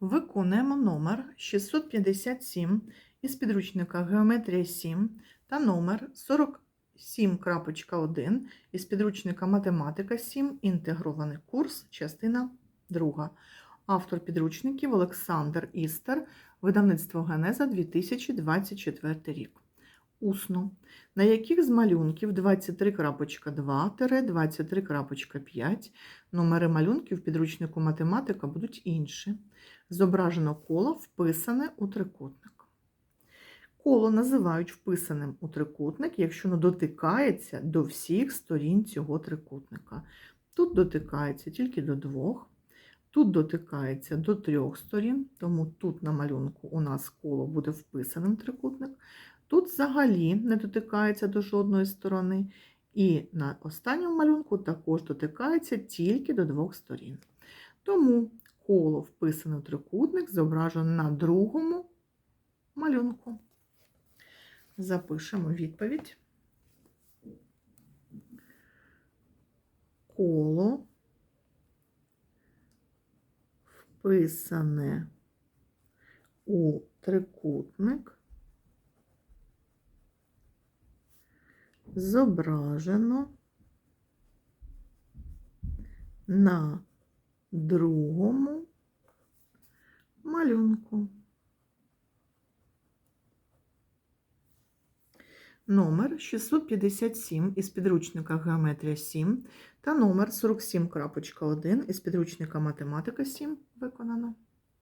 Виконуємо номер 657 із підручника Геометрія 7 та номер 47.1 із підручника Математика 7. Інтегрований курс, частина 2. Автор підручників Олександр Істер, видавництво Генеза 2024 рік. Усно. На яких з малюнків 23.2-23.5 номери малюнків підручнику математика будуть інші. Зображено коло вписане у трикутник. Коло називають вписаним у трикутник, якщо воно дотикається до всіх сторін цього трикутника. Тут дотикається тільки до двох, тут дотикається до трьох сторін, тому тут на малюнку у нас коло буде вписаним трикутник. Тут взагалі не дотикається до жодної сторони. І на останньому малюнку також дотикається тільки до двох сторін. Тому коло вписане в трикутник зображено на другому малюнку. Запишемо відповідь. Коло вписане у трикутник зображено на другому малюнку. Номер 657 із підручника Геометрія 7 та номер 47.1 із підручника Математика 7 виконано.